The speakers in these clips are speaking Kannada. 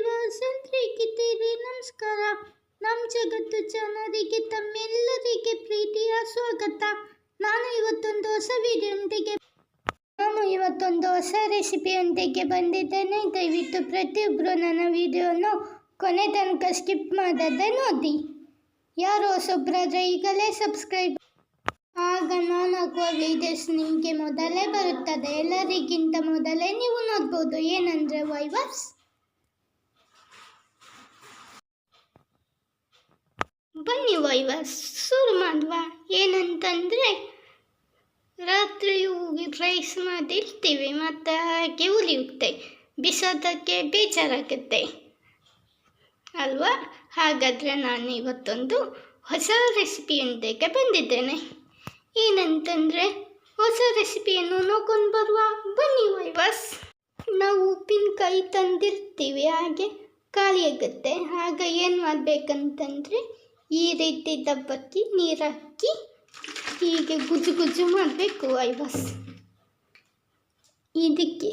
ವೈವರ್ಸ್ ಎಲ್ರಿಗಿದ್ದೀರಿ ನಮಸ್ಕಾರ. ನಮ್ಮ ಜಗತ್ತು ಜನರಿಗೆ, ತಮ್ಮೆಲ್ಲರಿಗೆ ಪ್ರೀತಿಯ ಸ್ವಾಗತ. ನಾನು ಇವತ್ತೊಂದು ಹೊಸ ವಿಡಿಯೋಂದಿಗೆ ನಾನು ಇವತ್ತೊಂದು ಹೊಸ ರೆಸಿಪಿಯೊಂದಿಗೆ ಬಂದಿದ್ದೇನೆ. ದಯವಿಟ್ಟು ಪ್ರತಿಯೊಬ್ಬರು ನನ್ನ ವಿಡಿಯೋನು ಕೊನೆ ತನಕ ಸ್ಕಿಪ್ ಮಾಡದೆ ನೋಡಿ. ಯಾರು ಹೊಸೊಬ್ಬರಾದರೆ ಈಗಲೇ ಸಬ್ಸ್ಕ್ರೈಬ್ ಆಗ ನಾನು ಹಾಕುವ ವೀಡಿಯೋಸ್ ನಿಮಗೆ ಮೊದಲೇ ಬರುತ್ತದೆ. ಎಲ್ಲರಿಗಿಂತ ಮೊದಲೇ ನೀವು ನೋಡ್ಬೋದು. ಏನಂದರೆ, ವೈವರ್ಸ್ ಬನ್ನಿ ವೈವ ಶುರು ಮಾಡುವ. ಏನಂತಂದರೆ ರಾತ್ರಿ ರೈಸ್ ಮಾಡಿರ್ತೀವಿ ಮತ್ತು ಹಾಗೆ ಉಳಿಯುತ್ತೆ ಬಿಸೋದಕ್ಕೆ ಬೇಜಾರಾಗುತ್ತೆ. ಅಲ್ವಾ? ಹಾಗಾದರೆ ನಾನು ಇವತ್ತೊಂದು ಹೊಸ ರೆಸಿಪಿಯೊಂದಿಗೆ ಬಂದಿದ್ದೇನೆ. ಏನಂತಂದರೆ, ಹೊಸ ರೆಸಿಪಿಯನ್ನು ನೋಡ್ಕೊಂಡು ಬರುವ. ಬನ್ನಿ ವೈವಸ್ ನಾವು ಉಪ್ಪಿನಕಾಯಿ ತಂದಿರ್ತೀವಿ, ಹಾಗೆ ಖಾಲಿಯಾಗುತ್ತೆ. ಆಗ ಏನು ಮಾಡಬೇಕಂತಂದರೆ ಈ ರೀತಿ ದಬ್ಬಕ್ಕಿ ನೀರು ಹಾಕಿ ಹೀಗೆ ಗುಜು ಗುಜು ಮಾಡಬೇಕು ವೈವಸ್ ಇದಕ್ಕೆ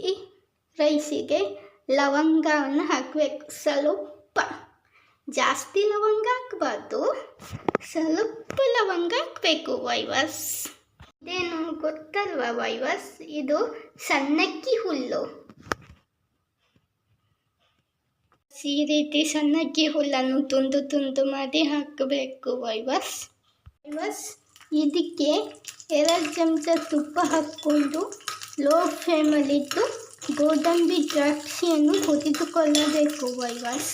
ರೈಸಿಗೆ ಲವಂಗವನ್ನು ಹಾಕಬೇಕು. ಸ್ವಲ್ಪ ಜಾಸ್ತಿ ಲವಂಗ ಹಾಕಬಾರ್ದು. ಸ್ವಲ್ಪ ಲವಂಗ ಹಾಕಬೇಕು ವೈವಸ್ ಇದೇನು ಗೊತ್ತಲ್ವ ವೈವಸ್ ಇದು ಸಣ್ಣಕ್ಕಿ ಹುಲ್ಲು. ಈ ರೀತಿ ಸಣ್ಣಕ್ಕಿ ಹುಲ್ಲನ್ನು ತುಂಡು ತುಂಡು ಮಾಡಿ ಹಾಕಬೇಕು, ವೈವಸ್. ವೈವಸ್, ಇದಕ್ಕೆ ಎರಡು ಚಮಚ ತುಪ್ಪ ಹಾಕ್ಕೊಂಡು ಲೋ ಫ್ಲೇಮಲ್ಲಿಟ್ಟು ಗೋಡಂಬಿ ದ್ರಾಕ್ಷಿಯನ್ನು ಹುರಿದುಕೊಳ್ಳಬೇಕು ವೈವಸ್.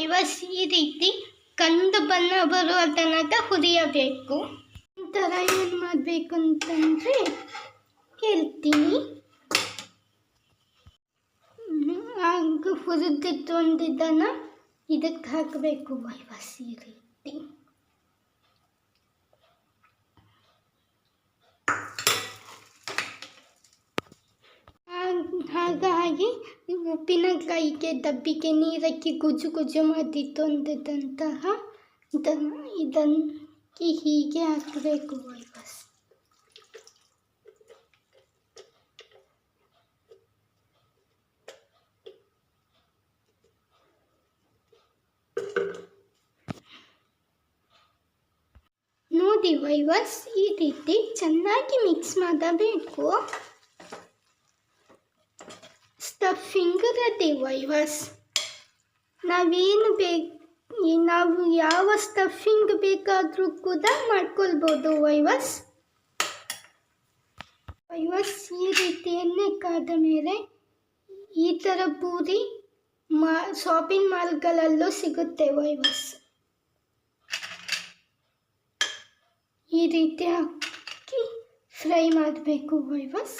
ವೈವಸ್ ಈ ರೀತಿ ಕಂದು ಬಣ್ಣ ಬರುವ ತನಕ ಹುರಿಯಬೇಕು. ನಂತರ ಏನು ಮಾಡಬೇಕು ಅಂತಂದರೆ ಹೇಳ್ತೀನಿ. ಹಾಗೆ ಹುರಿದಿದ್ದು ಒಂದಿದ್ದನ್ನು ಇದಕ್ಕೆ ಹಾಕಬೇಕು ವೈವಸ್ ರೀತಿ ಹಾಗ್- ಹಾಗಾಗಿ ಉಪ್ಪಿನಕಾಯಿಗೆ ಡಬ್ಬಿಗೆ ನೀರಕ್ಕೆ ಗುಜು ಗುಜು ಮಾಡಿತ್ತು ಅಂದಿದ್ದಂತಹ ಇದನ್ನು ಇದನ್ನು ಹೀಗೆ ಹಾಕಬೇಕು ವೈವಸ್ ನೋಡಿ ವೈವಸ್ ಈ ರೀತಿ ಚೆನ್ನಾಗಿ ಮಿಕ್ಸ್ ಮಾಡಬೇಕು. ಸ್ಟಫಿಂಗ್ ರೆಡಿ ವೈವಸ್ ನಾವೇನು ಬೇಕು ನಾವು ಯಾವ ಸ್ಟಫಿಂಗ್ ಬೇಕಾದರೂ ಕೂಡ ಮಾಡ್ಕೊಳ್ಬೋದು ವೈವಸ್. ವೈವಸ್ ಈ ರೀತಿ ಕಾದ ಮೇಲೆ ಈ ಥರ ಪೂರಿ ಮಾ ಶಾಪಿಂಗ್ ಮಾಲ್ಗಳಲ್ಲೂ ಸಿಗುತ್ತೆ ವೈವಸ್. ಈ ರೀತಿ ಹಾಕಿ ಫ್ರೈ ಮಾಡಬೇಕು ವೈವಸ್.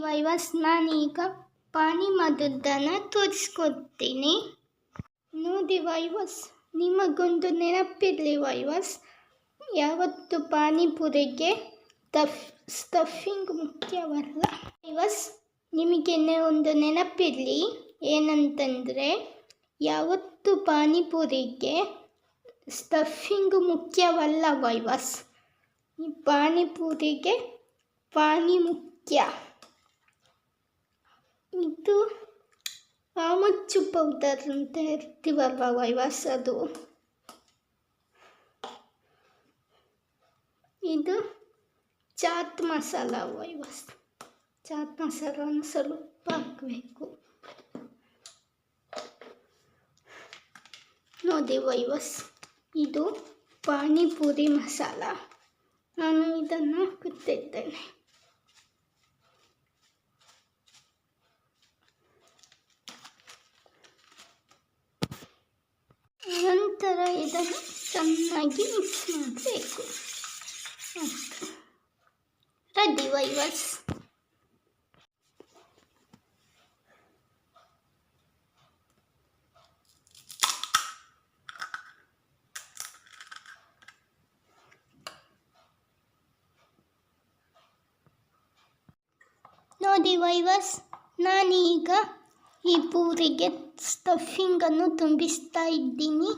ವೈವಸ್ ನಾನೀಗ ಪಾನಿ ಮದ್ದನ್ನು ತೋರಿಸ್ಕೊತೀನಿ ನೋಡಿ ವೈವಸ್ ನಿಮಗೊಂದು ನೆನಪಿರಲಿ ವೈವಸ್ ಯಾವತ್ತು ಪಾನಿಪುರಿಗೆ ತಫ್, ಸ್ಟಫಿಂಗ್ ಮುಖ್ಯವಲ್ಲ? ವೈವಸ್ ನಿಮಗೆ ಒಂದು ನೆನಪಿರಲಿ. ಏನಂತಂದರೆ, ಯಾವತ್ತು ಪಾನಿಪುರಿಗೆ ಸ್ಟಫಿಂಗ್ ಮುಖ್ಯವಲ್ಲ ವೈವಸ್ ಪಾನಿಪುರಿಗೆ ಪಾನಿ ಮುಖ್ಯ. ಇದು ಆಮಚ್ಚು ಪೌಡರ್ ಅಂತ ಇರ್ತೀವಲ್ವ ವೈವಾಸ್ ಅದು? ಇದು ಚಾಟ್ ಮಸಾಲ ವೈವಾಸ್. ಚಾಟ್ ಮಸಾಲವನ್ನು ಸ್ವಲ್ಪ ಹಾಕಬೇಕು ನೋಡಿ ವೈವಸ್, ಇದು ಪಾನಿಪುರಿ ಮಸಾಲ. ನಾನು ಇದನ್ನು ಹಾಕುತ್ತಿದ್ದೇನೆ. ನಂತರ ಇದನ್ನು ಚೆನ್ನಾಗಿ ಮಿಕ್ಸ್ ಮಾಡಬೇಕು ರೆಡಿ ವೈವರ್ಸ್ ನೋಡಿ ವೈವರ್ಸ್ ನಾನೀಗ ಈ ಪೂರಿಗೆ ಸ್ಟಫಿಂಗನ್ನು ತುಂಬಿಸ್ತಾ ಇದ್ದೀನಿ.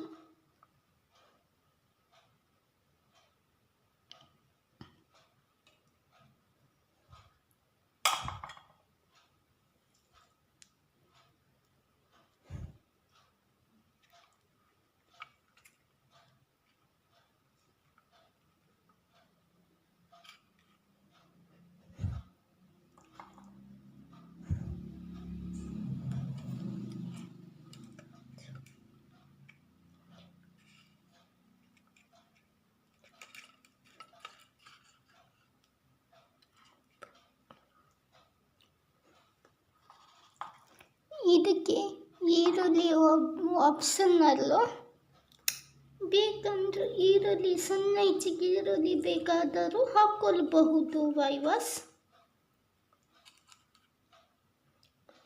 ಇದಕ್ಕೆ ಈರುಳ್ಳಿ ಆಪ್ಷನಲ್ಲು ಬೇಕಂದ್ರೆ ಈರುಳ್ಳಿ, ಸಣ್ಣ ಹೆಚ್ಚಿಗೆ ಈರುಳ್ಳಿ ಬೇಕಾದರೂ ಹಾಕ್ಕೊಳ್ಬಹುದು, ವೈವಾಸ್.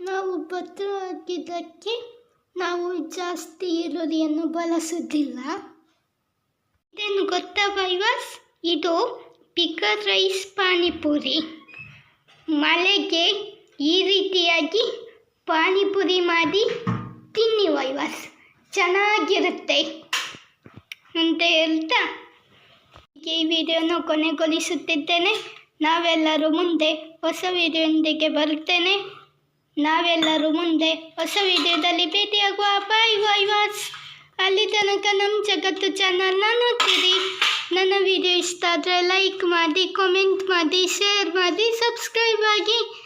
ನಾವು ಭತ್ತ ಹಾಕಿದ್ದಕ್ಕೆ ನಾವು ಜಾಸ್ತಿ ಈರುಳ್ಳಿಯನ್ನು ಬಳಸುವುದಿಲ್ಲ. ಇದೇನು ಗೊತ್ತಾ, ವೈವಾಸ್? ಇದು ಪಿಕರ್ ರೈಸ್ ಪಾನಿಪುರಿ. ಮಳೆಗೆ ಈ ರೀತಿಯಾಗಿ ಪಾನಿಪುರಿ ಮಾಡಿ ತಿನ್ನಿ, ವೈವಾಸ್. ಚೆನ್ನಾಗಿರುತ್ತೆ. ಅಂತ ಹೇಳ್ತಾ ಈ ವಿಡಿಯೋನ ಕೊನೆಗೊಳಿಸುತ್ತಿದ್ದೇನೆ. ನಾವೆಲ್ಲರೂ ಮುಂದೆ ಹೊಸ ವಿಡಿಯೋಂದಿಗೆ ಬರುತ್ತೇನೆ. ನಾವೆಲ್ಲರೂ ಮುಂದೆ ಹೊಸ ವಿಡಿಯೋದಲ್ಲಿ ಭೇಟಿಯಾಗುವ ಬಾಯ್, ವೈವಾಸ್. ಅಲ್ಲಿ ತನಕ ನಮ್ಮ ಜಗತ್ತು ಚಾನಲ್ನ ನೋಡ್ತೀರಿ. ನನ್ನ ವಿಡಿಯೋ ಇಷ್ಟ ಆದರೆ ಲೈಕ್ ಮಾಡಿ ಕಾಮೆಂಟ್ ಮಾಡಿ ಶೇರ್ ಮಾಡಿ ಸಬ್ಸ್ಕ್ರೈಬ್ ಆಗಿ.